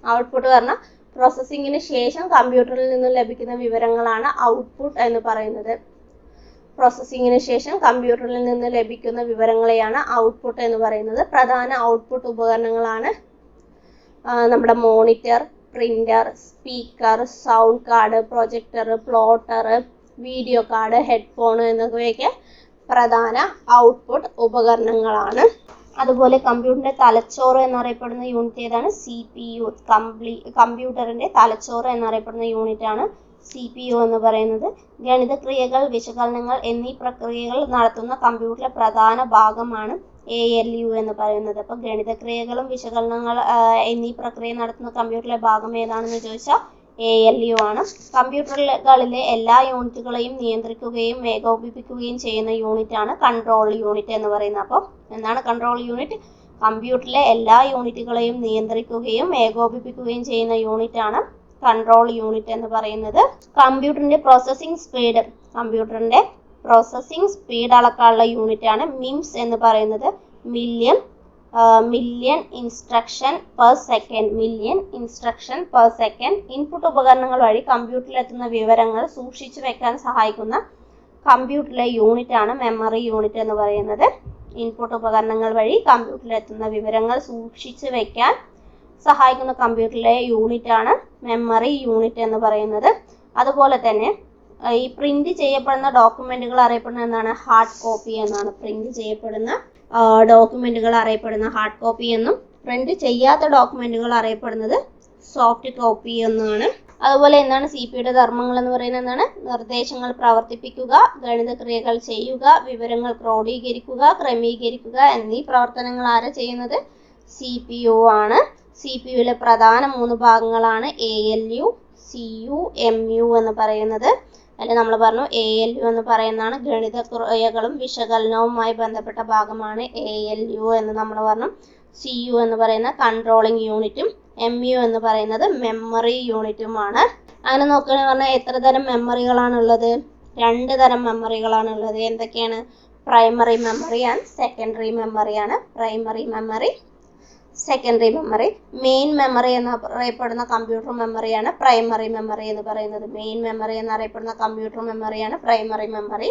ഔട്ട്പുട്ട് പറഞ്ഞാൽ പ്രോസസ്സിങ്ങിന് ശേഷം കമ്പ്യൂട്ടറിൽ നിന്നും ലഭിക്കുന്ന വിവരങ്ങളാണ് ഔട്ട്പുട്ട് എന്ന് പറയുന്നത്. പ്രോസസ്സിങ്ങിന് ശേഷം കമ്പ്യൂട്ടറിൽ നിന്ന് ലഭിക്കുന്ന വിവരങ്ങളെയാണ് ഔട്ട്പുട്ട് എന്ന് പറയുന്നത്. പ്രധാന ഔട്ട്പുട്ട് ഉപകരണങ്ങളാണ് നമ്മുടെ monitor printer speaker sound card projector plotter video card headphone എന്നിവയൊക്കെ പ്രധാന ഔട്ട്പുട്ട് ഉപകരണങ്ങളാണ്. അതുപോലെ കമ്പ്യൂട്ടറിന്റെ തലച്ചോറ് എന്നറിയപ്പെടുന്ന യൂണിറ്റ് ഏതാണ്? സി പി യു കംപ്ലീ കമ്പ്യൂട്ടറിന്റെ തലച്ചോറ് എന്നറിയപ്പെടുന്ന യൂണിറ്റ് ആണ് സി പി യു എന്ന് പറയുന്നത്. ഗണിതക്രിയകൾ വിശകലനങ്ങൾ എന്നീ പ്രക്രിയകൾ നടത്തുന്ന കമ്പ്യൂട്ടറിലെ പ്രധാന ഭാഗമാണ് എ എൽ യു എന്ന് പറയുന്നത്. അപ്പോൾ ഗണിതക്രിയകളും വിശകലനങ്ങൾ ആ, എന്നീ പ്രക്രിയ നടത്തുന്ന കമ്പ്യൂട്ടറിലെ ഭാഗം ഏതാണെന്ന് ചോദിച്ചാൽ എ എൽ യു ആണ്. കമ്പ്യൂട്ടറുകളിലെ എല്ലാ യൂണിറ്റുകളെയും നിയന്ത്രിക്കുകയും ഏകോപിപ്പിക്കുകയും ചെയ്യുന്ന യൂണിറ്റ് ആണ് കൺട്രോൾ യൂണിറ്റ് എന്ന് പറയുന്നത്. അപ്പോൾ എന്താണ് കൺട്രോൾ യൂണിറ്റ് കമ്പ്യൂട്ടറിലെ എല്ലാ യൂണിറ്റുകളെയും നിയന്ത്രിക്കുകയും ഏകോപിപ്പിക്കുകയും ചെയ്യുന്ന യൂണിറ്റ് ആണ് കൺട്രോൾ യൂണിറ്റ് എന്ന് പറയുന്നത്. കമ്പ്യൂട്ടറിന്റെ പ്രോസസ്സിംഗ് സ്പീഡ് കമ്പ്യൂട്ടറിന്റെ പ്രോസസ്സിംഗ് സ്പീഡ് അളക്കാനുള്ള യൂണിറ്റ് ആണ് മിംസ് എന്ന് പറയുന്നത്. Million million instruction per second million instruction per second input ഉപകരണങ്ങൾ വഴി കമ്പ്യൂട്ടറിലെത്തുന്ന വിവരങ്ങൾ സൂക്ഷിച്ചു വെക്കാൻ സഹായിക്കുന്ന കമ്പ്യൂട്ടറിലെ യൂണിറ്റ് ആണ് മെമ്മറി യൂണിറ്റ് എന്ന് പറയുന്നത്. ഇൻപുട്ട് ഉപകരണങ്ങൾ വഴി കമ്പ്യൂട്ടറിലെത്തുന്ന വിവരങ്ങൾ സൂക്ഷിച്ചു വെക്കാൻ സഹായിക്കുന്ന കമ്പ്യൂട്ടറിലെ യൂണിറ്റ് ആണ് മെമ്മറി യൂണിറ്റ് എന്ന് പറയുന്നത്. അതുപോലെ തന്നെ ഈ പ്രിന്റ് ചെയ്യപ്പെടുന്ന ഡോക്യുമെന്റുകൾ അറിയപ്പെടുന്ന എന്താണ്? ഹാർഡ് കോപ്പി എന്നാണ് പ്രിന്റ് ചെയ്യപ്പെടുന്ന ഡോക്യുമെന്റുകൾ അറിയപ്പെടുന്ന ഹാർഡ് കോപ്പി എന്നും പ്രിന്റ് ചെയ്യാത്ത ഡോക്യുമെന്റുകൾ അറിയപ്പെടുന്നത് സോഫ്റ്റ് കോപ്പി എന്നാണ്. അതുപോലെ എന്താണ് സി യുടെ ധർമ്മങ്ങൾ എന്ന് പറയുന്നത് എന്താണ്? നിർദ്ദേശങ്ങൾ പ്രവർത്തിപ്പിക്കുക ഗണിത ക്രിയകൾ ചെയ്യുക വിവരങ്ങൾ ക്രോഡീകരിക്കുക ക്രമീകരിക്കുക എന്നീ പ്രവർത്തനങ്ങൾ ആരാ ചെയ്യുന്നത്? സി പി യു ആണ്. സി പി പ്രധാന മൂന്ന് ഭാഗങ്ങളാണ് A L U C U M U എന്ന് പറയുന്നത്. അതിൽ നമ്മൾ പറഞ്ഞു എ എൽ യു എന്ന് പറയുന്നതാണ് ഗണിത ക്രിയകളും വിശകലനവുമായി ബന്ധപ്പെട്ട ഭാഗമാണ് എ എൽ യു എന്ന് നമ്മൾ പറഞ്ഞു. സി യു എന്ന് പറയുന്ന കൺട്രോളിംഗ് യൂണിറ്റും എം യു എന്ന് പറയുന്നത് മെമ്മറി യൂണിറ്റുമാണ് അങ്ങനെ നോക്കുകയാണെന്ന് പറഞ്ഞാൽ എത്ര തരം മെമ്മറികളാണ് ഉള്ളത് രണ്ട് തരം മെമ്മറികളാണ് ഉള്ളത് എന്തൊക്കെയാണ്? Primary memory and secondary മെമ്മറിയാണ് primary memory secondary memory main memory എന്ന് അറിയപ്പെടുന്ന കമ്പ്യൂട്ടർ മെമ്മറിയാണ് പ്രൈമറി മെമ്മറി എന്ന് പറയുന്നത് മെയിൻ മെമ്മറി എന്ന് അറിയപ്പെടുന്ന കമ്പ്യൂട്ടർ മെമ്മറിയാണ് പ്രൈമറി മെമ്മറി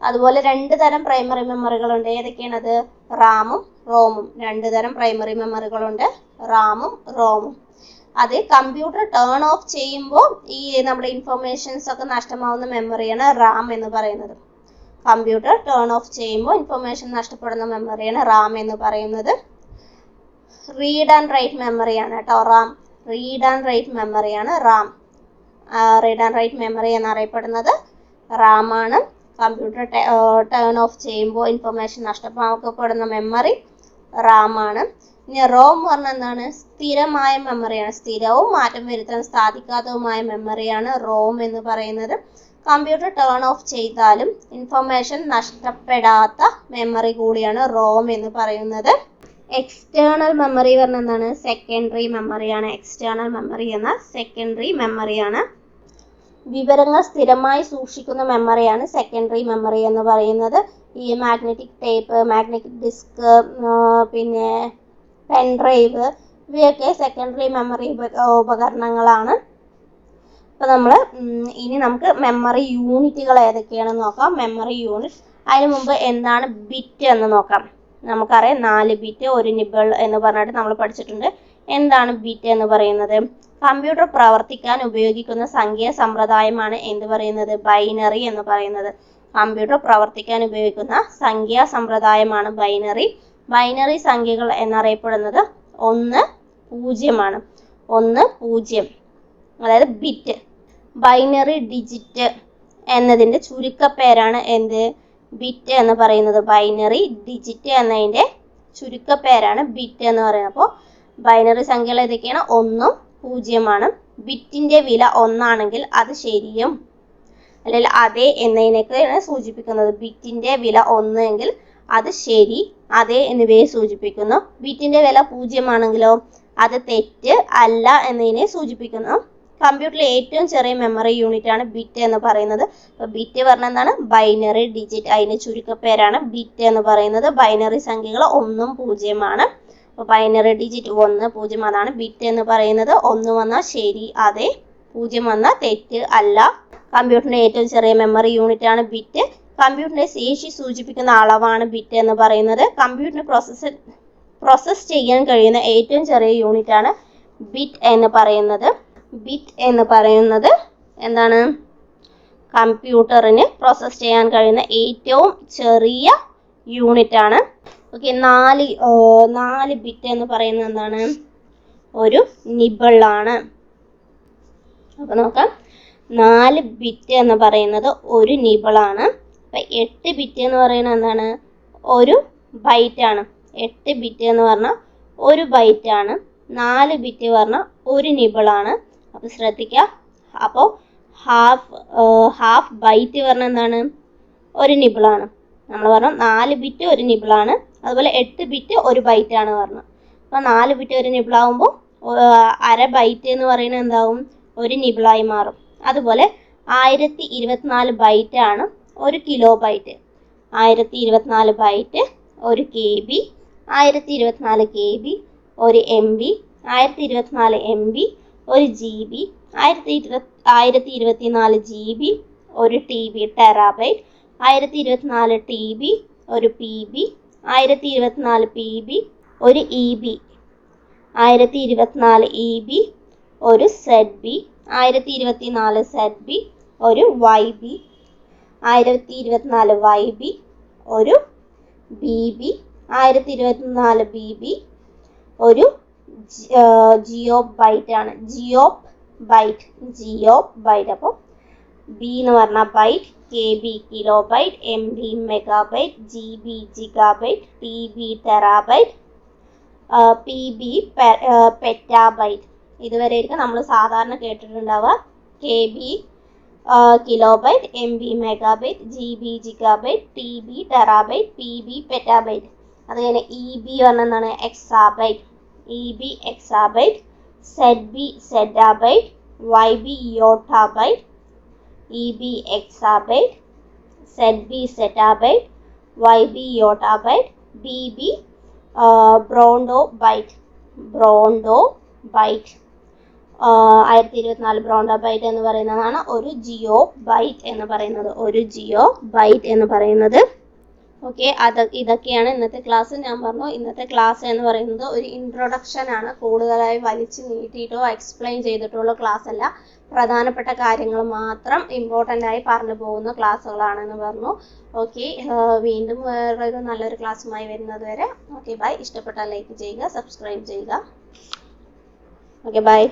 അതുപോലെ രണ്ട് തരം പ്രൈമറി മെമ്മറികളുണ്ട് ഏതൊക്കെയാണത് റാമും റോമും രണ്ട് തരം പ്രൈമറി മെമ്മറികളുണ്ട് റാമും റോമും അത് കമ്പ്യൂട്ടർ ടേൺ ഓഫ് ചെയ്യുമ്പോൾ ഈ നമ്മുടെ ഇൻഫർമേഷൻസ് ഒക്കെ നഷ്ടമാവുന്ന മെമ്മറിയാണ് റാം എന്ന് പറയുന്നത്. കമ്പ്യൂട്ടർ ടേൺ ഓഫ് ചെയ്യുമ്പോൾ ഇൻഫർമേഷൻ നഷ്ടപ്പെടുന്ന മെമ്മറിയാണ് റാം എന്ന് പറയുന്നത്. റീഡ് ആൻഡ് റൈറ്റ് മെമ്മറിയാണ് കേട്ടോ. RAM. Read and write മെമ്മറിയാണ് RAM. Read and write memory എന്നറിയപ്പെടുന്നത് റാം ആണ് കമ്പ്യൂട്ടർ ടേൺ ഓഫ് ചെയ്യുമ്പോൾ ഇൻഫർമേഷൻ നഷ്ടപ്പെടുന്ന മെമ്മറി റാം ആണ് ഇനി റോം പറഞ്ഞ എന്താണ്? സ്ഥിരമായ മെമ്മറിയാണ് സ്ഥിരവും മാറ്റം വരുത്താൻ സാധിക്കാത്തതുമായ മെമ്മറിയാണ് റോം എന്ന് പറയുന്നത്. കമ്പ്യൂട്ടർ ടേൺ ഓഫ് ചെയ്താലും ഇൻഫർമേഷൻ നഷ്ടപ്പെടാത്ത മെമ്മറി കൂടിയാണ് റോം എന്ന് പറയുന്നത്. എക്സ്റ്റേണൽ മെമ്മറി പറഞ്ഞ എന്താണ് സെക്കൻഡറി മെമ്മറിയാണ് എക്സ്റ്റേണൽ മെമ്മറി എന്ന സെക്കൻഡറി മെമ്മറിയാണ് വിവരങ്ങൾ സ്ഥിരമായി സൂക്ഷിക്കുന്ന മെമ്മറിയാണ് സെക്കൻഡറി മെമ്മറി എന്ന് പറയുന്നത്. ഈ മാഗ്നറ്റിക് ടേപ്പ് മാഗ്നറ്റിക് ഡിസ്ക് പിന്നെ പെൻ ഡ്രൈവ് ഇവയൊക്കെ സെക്കൻഡറി മെമ്മറി ഉപകരണങ്ങളാണ്. അപ്പോൾ നമ്മൾ ഇനി നമുക്ക് മെമ്മറി യൂണിറ്റുകൾ ഏതൊക്കെയാണെന്ന് നോക്കാം. മെമ്മറി യൂണിറ്റ് അതിന് മുമ്പ് എന്താണ് ബിറ്റ് എന്ന് നോക്കാം. നമുക്കറിയാം നാല് ബിറ്റ് ഒരു നിബിൾ എന്ന് പറഞ്ഞിട്ട് നമ്മൾ പഠിച്ചിട്ടുണ്ട്. എന്താണ് ബിറ്റ് എന്ന് പറയുന്നത്? കമ്പ്യൂട്ടർ പ്രവർത്തിക്കാൻ ഉപയോഗിക്കുന്ന സംഖ്യാ സമ്പ്രദായമാണ് എന്ത് പറയുന്നത്? ബൈനറി എന്ന് പറയുന്നത്. കമ്പ്യൂട്ടർ പ്രവർത്തിക്കാൻ ഉപയോഗിക്കുന്ന സംഖ്യാ സമ്പ്രദായമാണ് ബൈനറി ബൈനറി സംഖ്യകൾ എന്നറിയപ്പെടുന്നത് ഒന്ന് പൂജ്യമാണ്. ഒന്ന് പൂജ്യം. അതായത് ബിറ്റ് ബൈനറി ഡിജിറ്റ് എന്നതിന്റെ ചുരുക്കപ്പേരാണ് എന്ത്? ബിറ്റ് എന്ന് പറയുന്നത് ബൈനറി ഡിജിറ്റ് എന്നതിന്റെ ചുരുക്കപ്പേരാണ് ബിറ്റ് എന്ന് പറയുന്നത്. അപ്പോൾ ബൈനറി സംഖ്യകൾ ഏതൊക്കെയാണ്? ഒന്നും പൂജ്യമാണ്. ബിറ്റിന്റെ വില ഒന്നാണെങ്കിൽ അത് ശരിയും. അല്ലെങ്കിൽ അതെ എന്നതിനൊക്കെയാണ് സൂചിപ്പിക്കുന്നത്. ബിറ്റിന്റെ വില ഒന്ന് എങ്കിൽ അത് ശരി അതെ എന്നിവയെ സൂചിപ്പിക്കുന്നു. ബിറ്റിന്റെ വില പൂജ്യമാണെങ്കിലോ? അത് തെറ്റ് അല്ല എന്നതിനെ സൂചിപ്പിക്കുന്നു. കമ്പ്യൂട്ടറിലെ ഏറ്റവും ചെറിയ മെമ്മറി യൂണിറ്റ് ആണ് ബിറ്റ് എന്ന് പറയുന്നത്. ബിറ്റ് പറഞ്ഞ എന്താണ്? ബൈനറി ഡിജിറ്റ് അതിന്റെ ചുരുക്കപ്പേരാണ് ബിറ്റ് എന്ന് പറയുന്നത്. ബൈനറി സംഖ്യകൾ ഒന്നും പൂജ്യമാണ്. അപ്പോൾ ബൈനറി ഡിജിറ്റ് ഒന്ന് പൂജ്യം അതാണ് ബിറ്റ് എന്ന് പറയുന്നത്. ഒന്ന് വന്നാൽ ശരി അതെ. പൂജ്യം വന്നാൽ തെറ്റ് അല്ല. കമ്പ്യൂട്ടറിന്റെ ഏറ്റവും ചെറിയ മെമ്മറി യൂണിറ്റ് ആണ് ബിറ്റ് കമ്പ്യൂട്ടറിന്റെ ശേഷി സൂചിപ്പിക്കുന്ന അളവാണ് ബിറ്റ് എന്ന് പറയുന്നത്. കമ്പ്യൂട്ടറിന് പ്രോസസ്സ് പ്രോസസ്സ് ചെയ്യാൻ കഴിയുന്ന ഏറ്റവും ചെറിയ യൂണിറ്റ് ആണ് ബിറ്റ് എന്ന് പറയുന്നത്. ബിറ്റ് എന്ന് പറയുന്നത് എന്താണ്? കമ്പ്യൂട്ടറിന് പ്രോസസ്സ് ചെയ്യാൻ കഴിയുന്ന ഏറ്റവും ചെറിയ യൂണിറ്റ് ആണ്. ഓക്കെ നാല് നാല് ബിറ്റ് എന്ന് പറയുന്നത് എന്താണ്? ഒരു നിബിളാണ് അപ്പോൾ നോക്കാം. നാല് ബിറ്റ് എന്ന് പറയുന്നത് ഒരു നിബിളാണ് അപ്പൊ എട്ട് ബിറ്റ് എന്ന് പറയുന്നത് എന്താണ്? ഒരു ബൈറ്റ് ആണ്. എട്ട് ബിറ്റ് എന്ന് പറഞ്ഞാൽ ഒരു ബൈറ്റ് ആണ്. നാല് ബിറ്റ് പറഞ്ഞാൽ ഒരു നിബിളാണ് അപ്പൊ ശ്രദ്ധിക്കുക അപ്പോൾ ഹാഫ് ഹാഫ് ബൈറ്റ് പറഞ്ഞ എന്താണ്? ഒരു നിബിളാണ് നമ്മൾ പറഞ്ഞു നാല് ബിറ്റ് ഒരു നിബിളാണ് അതുപോലെ എട്ട് ബിറ്റ് ഒരു ബൈറ്റ് ആണ് പറഞ്ഞത് അപ്പോൾ നാല് ബിറ്റ് ഒരു നിബിളാവുമ്പോൾ അര ബൈറ്റ് എന്ന് പറയുന്നത് എന്താവും? ഒരു നിബിളായി മാറും. അതുപോലെ ആയിരത്തി ഇരുപത്തിനാല് ബൈറ്റ് ആണ് ഒരു കിലോ ബൈറ്റ് ആയിരത്തി ഇരുപത്തിനാല് ബൈറ്റ് ഒരു കെ ബി ആയിരത്തി ഇരുപത്തിനാല് കെ ബി ഒരു എം ബി ആയിരത്തി ഇരുപത്തിനാല് എം ബി ഒരു ജി ബി ആയിരത്തി ഇരുപത്തി ആയിരത്തി ഇരുപത്തിനാല് ജി ബി ഒരു ടി ബി ടെറാബൈറ്റ് ആയിരത്തി ഇരുപത്തിനാല് ടി ബി ഒരു പി ബി ആയിരത്തി ഇരുപത്തിനാല് പി ബി ഒരു ഇ ബി ആയിരത്തി ഇരുപത്തിനാല് ഇ ബി ഒരു സെഡ് ബി ആയിരത്തി ഇരുപത്തിനാല് സെഡ് ബി ഒരു വൈ ബി ആയിരത്തി ഇരുപത്തിനാല് വൈ ബി ഒരു ബി ബി ആയിരത്തി ഇരുപത്തിനാല് ബി ബി ഒരു ജിയോ ബൈറ്റ് ആണ് ജിയോ ബൈറ്റ് ജിയോ ബൈറ്റ് അപ്പോൾ ബി എന്ന് പറഞ്ഞാൽ byte K B kilobyte M B megabyte G B gigabyte T B terabyte P B ഇതുവരെ ഇതുവരെയായിരിക്കും നമ്മൾ സാധാരണ കേട്ടിട്ടുണ്ടാവുക. K B kilobyte M B megabyte G B gigabyte T B terabyte P B petabyte കഴിഞ്ഞ് E B പറഞ്ഞ exa exabyte. E B exabyte Z B zettabyte Y B yottabyte E B exabyte Z B zettabyte Y B yottabyte B B brontobyte brontobyte ആയിരത്തി ഇരുപത്തിനാല് bronto byte എന്ന് പറയുന്നതാണ് ഒരു Jio byte എന്ന് പറയുന്നത്. ഒരു ജിയോ ബൈറ്റ് എന്ന് പറയുന്നത്. ഓക്കെ അത് ഇതൊക്കെയാണ് ഇന്നത്തെ ക്ലാസ് ഞാൻ പറഞ്ഞു. ഇന്നത്തെ ക്ലാസ് എന്ന് പറയുന്നത് ഒരു ഇൻട്രൊഡക്ഷൻ ആണ്. കൂടുതലായി വലിച്ചു നീട്ടിയിട്ടോ എക്സ്പ്ലെയിൻ ചെയ്തിട്ടുള്ള ക്ലാസ് അല്ല. പ്രധാനപ്പെട്ട കാര്യങ്ങൾ മാത്രം ഇമ്പോർട്ടന്റ് ആയി പറഞ്ഞു പോകുന്ന ക്ലാസ്സുകളാണെന്ന് പറഞ്ഞു. ഓക്കെ വീണ്ടും വേറൊരു നല്ലൊരു ക്ലാസ്സുമായി വരുന്നത് വരെ. ഓക്കെ ബൈ ഇഷ്ടപ്പെട്ടാൽ ലൈക്ക് ചെയ്യുക സബ്സ്ക്രൈബ് ചെയ്യുക. Okay bye